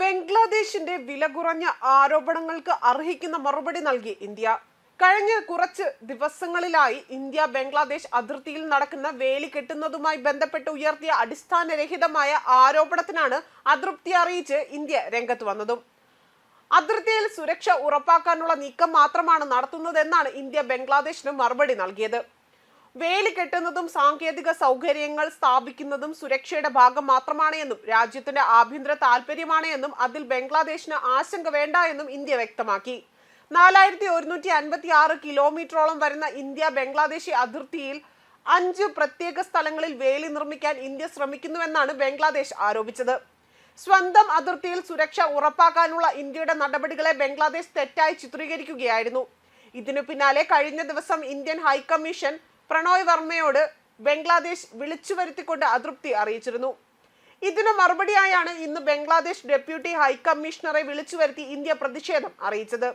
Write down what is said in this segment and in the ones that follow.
ബംഗ്ലാദേശിന്റെ വില കുറഞ്ഞ ആരോപണങ്ങൾക്ക് അർഹിക്കുന്ന മറുപടി നൽകി ഇന്ത്യ. കഴിഞ്ഞ കുറച്ച് ദിവസങ്ങളിലായി ഇന്ത്യ ബംഗ്ലാദേശ് അതിർത്തിയിൽ നടക്കുന്ന വേലി കെട്ടുന്നതുമായി ബന്ധപ്പെട്ട് ഉയർത്തിയ അടിസ്ഥാനരഹിതമായ ആരോപണത്തിനാണ് അതൃപ്തി അറിയിച്ച് ഇന്ത്യ രംഗത്ത് വന്നതും. അതിർത്തിയിൽ സുരക്ഷ ഉറപ്പാക്കാനുള്ള നീക്കം മാത്രമാണ് നടത്തുന്നതെന്നാണ് ഇന്ത്യ ബംഗ്ലാദേശിന് മറുപടി നൽകിയത്. വേലി കെട്ടുന്നതും സാങ്കേതിക സൗകര്യങ്ങൾ സ്ഥാപിക്കുന്നതും സുരക്ഷയുടെ ഭാഗം മാത്രമാണ് എന്നും രാജ്യത്തിന്റെ ആഭ്യന്തര താല്പര്യമാണ് എന്നും അതിൽ ബംഗ്ലാദേശിന് ആശങ്ക വേണ്ട എന്നും ഇന്ത്യ വ്യക്തമാക്കി. നാലായിരത്തി ഒരുന്നൂറ്റി അൻപത്തി ആറ് കിലോമീറ്ററോളം വരുന്ന ഇന്ത്യ ബംഗ്ലാദേശി അതിർത്തിയിൽ അഞ്ച് പ്രത്യേക സ്ഥലങ്ങളിൽ വേലി നിർമ്മിക്കാൻ ഇന്ത്യ ശ്രമിക്കുന്നുവെന്നാണ് ബംഗ്ലാദേശ് ആരോപിച്ചത്. സ്വന്തം അതിർത്തിയിൽ സുരക്ഷ ഉറപ്പാക്കാനുള്ള ഇന്ത്യയുടെ നടപടികളെ ബംഗ്ലാദേശ് തെറ്റായി ചിത്രീകരിക്കുകയായിരുന്നു. ഇതിനു പിന്നാലെ കഴിഞ്ഞ ദിവസം ഇന്ത്യൻ ഹൈക്കമ്മീഷൻ പ്രണോയ് വർമ്മയോട് ബംഗ്ലാദേശ് വിളിച്ചു വരുത്തിക്കൊണ്ട് അതൃപ്തി അറിയിച്ചിരുന്നു. ഇതിനു മറുപടിയായാണ് ഇന്ന് ബംഗ്ലാദേശ് ഡെപ്യൂട്ടി ഹൈക്കമ്മീഷണറെ വിളിച്ചു വരുത്തി ഇന്ത്യ പ്രതിഷേധം അറിയിച്ചത്.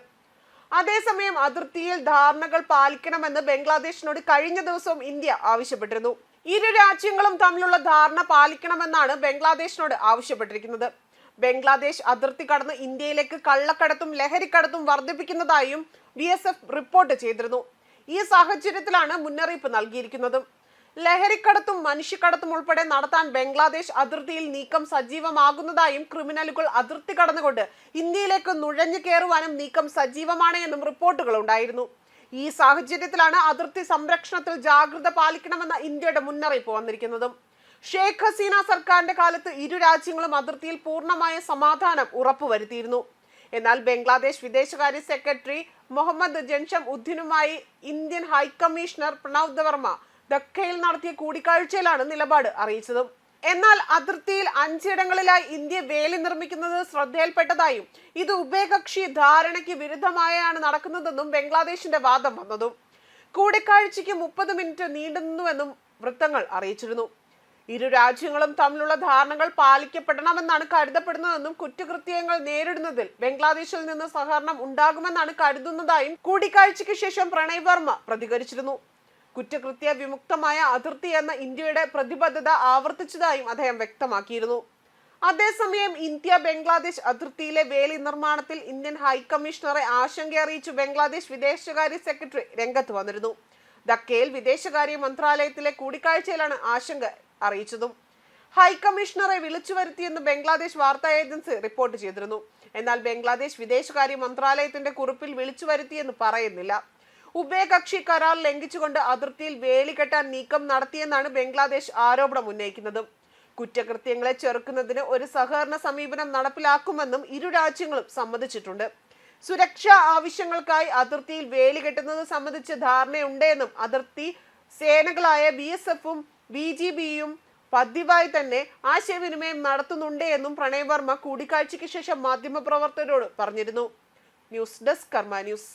അതേസമയം അതിർത്തിയിൽ ധാരണകൾ പാലിക്കണമെന്ന് ബംഗ്ലാദേശിനോട് കഴിഞ്ഞ ദിവസവും ഇന്ത്യ ആവശ്യപ്പെട്ടിരുന്നു. ഇരു രാജ്യങ്ങളും തമ്മിലുള്ള ധാരണ പാലിക്കണമെന്നാണ് ബംഗ്ലാദേശിനോട് ആവശ്യപ്പെട്ടിരിക്കുന്നത്. ബംഗ്ലാദേശ് അതിർത്തി കടന്ന് ഇന്ത്യയിലേക്ക് കള്ളക്കടത്തും ലഹരിക്കടത്തും വർദ്ധിപ്പിക്കുന്നതായും ബി റിപ്പോർട്ട് ചെയ്തിരുന്നു. ഈ സാഹചര്യത്തിലാണ് മുന്നറിയിപ്പ് നൽകിയിരിക്കുന്നത്. ലഹരിക്കടത്തും മനുഷ്യക്കടത്തും ഉൾപ്പെടെ നടത്താൻ ബംഗ്ലാദേശ് അതിർത്തിയിൽ നീക്കം സജീവമാകുന്നതായും ക്രിമിനലുകൾ അതിർത്തി കടന്നുകൊണ്ട് ഇന്ത്യയിലേക്ക് നുഴഞ്ഞു കയറുവാനും നീക്കം സജീവമാണ് എന്നും റിപ്പോർട്ടുകൾ ഉണ്ടായിരുന്നു. ഈ സാഹചര്യത്തിലാണ് അതിർത്തി സംരക്ഷണത്തിൽ ജാഗ്രത പാലിക്കണമെന്ന ഇന്ത്യയുടെ മുന്നറിയിപ്പ് വന്നിരിക്കുന്നതും. ഷേഖ് ഹസീന സർക്കാരിന്റെ കാലത്ത് ഇരു രാജ്യങ്ങളും അതിർത്തിയിൽ പൂർണമായ സമാധാനം ഉറപ്പുവരുത്തിയിരുന്നു. എന്നാൽ ബംഗ്ലാദേശ് വിദേശകാര്യ സെക്രട്ടറി മുഹമ്മദ് ജൻഷം ഉദ്ദീനുമായി ഇന്ത്യൻ ഹൈക്കമ്മീഷണർ പ്രണവ് ദവർമ്മ ധക്കയിൽ നടത്തിയ കൂടിക്കാഴ്ചയിലാണ് നിലപാട് അറിയിച്ചതും. എന്നാൽ അതിർത്തിയിൽ അഞ്ചിടങ്ങളിലായി ഇന്ത്യ വേലി നിർമ്മിക്കുന്നത് ശ്രദ്ധയിൽപ്പെട്ടതായും ഇത് ഉഭയകക്ഷി ധാരണയ്ക്ക് വിരുദ്ധമായാണ് നടക്കുന്നതെന്നും ബംഗ്ലാദേശിന്റെ വാദം വന്നതും. കൂടിക്കാഴ്ചയ്ക്ക് മുപ്പത് മിനിറ്റ് നീണ്ടുനിന്നുവെന്നും വൃത്തങ്ങൾ അറിയിച്ചിരുന്നു. ഇരു രാജ്യങ്ങളും തമ്മിലുള്ള ധാരണകൾ പാലിക്കപ്പെടണമെന്നാണ് കരുതപ്പെടുന്നതെന്നും കുറ്റകൃത്യങ്ങൾ നേരിടുന്നതിൽ ബംഗ്ലാദേശിൽ നിന്ന് സഹകരണം ഉണ്ടാകുമെന്നാണ് കരുതുന്നതായും കൂടിക്കാഴ്ചയ്ക്ക് ശേഷം പ്രണയ് വർമ്മ പ്രതികരിച്ചിരുന്നു. കുറ്റകൃത്യ വിമുക്തമായ അതിർത്തി എന്ന ഇന്ത്യയുടെ പ്രതിബദ്ധത ആവർത്തിച്ചതായും അദ്ദേഹം വ്യക്തമാക്കിയിരുന്നു. അതേസമയം ഇന്ത്യ ബംഗ്ലാദേശ് അതിർത്തിയിലെ വേലി നിർമ്മാണത്തിൽ ഇന്ത്യൻ ഹൈക്കമ്മീഷണറെ ആശങ്ക അറിയിച്ചു ബംഗ്ലാദേശ് വിദേശകാര്യ സെക്രട്ടറി രംഗത്ത് വന്നിരുന്നു. ധക്കയിൽ വിദേശകാര്യ മന്ത്രാലയത്തിലെ കൂടിക്കാഴ്ചയിലാണ് ആശങ്ക അറിയിച്ചതും. ഹൈക്കമ്മീഷണറെ വിളിച്ചു വരുത്തിയെന്ന് ബംഗ്ലാദേശ് വാർത്താ ഏജൻസി റിപ്പോർട്ട് ചെയ്തിരുന്നു. എന്നാൽ ബംഗ്ലാദേശ് വിദേശകാര്യ മന്ത്രാലയത്തിന്റെ കുറിപ്പിൽ വിളിച്ചു വരുത്തിയെന്ന് പറയുന്നില്ല. ഉഭയകക്ഷി കരാർ ലംഘിച്ചുകൊണ്ട് അതിർത്തിയിൽ വേലി കെട്ടാൻ നീക്കം നടത്തിയെന്നാണ് ബംഗ്ലാദേശ് ആരോപണം ഉന്നയിക്കുന്നത്. കുറ്റകൃത്യങ്ങളെ ചെറുക്കുന്നതിന് ഒരു സഹകരണ സമീപനം നടപ്പിലാക്കുമെന്നും ഇരു രാജ്യങ്ങളും സമ്മതിച്ചിട്ടുണ്ട്. സുരക്ഷാ ആവശ്യങ്ങൾക്കായി അതിർത്തിയിൽ വേലി കെട്ടുന്നത് സംബന്ധിച്ച് ധാരണയുണ്ടെന്നും അതിർത്തി സേനകളായ ബി എസ് എഫും ബി ജി ബിയും പതിവായി തന്നെ ആശയവിനിമയം നടത്തുന്നുണ്ട് എന്നും പ്രണയ് വർമ്മ കൂടിക്കാഴ്ചയ്ക്ക് ശേഷം മാധ്യമപ്രവർത്തകരോട് പറഞ്ഞിരുന്നു. News desk Karma news.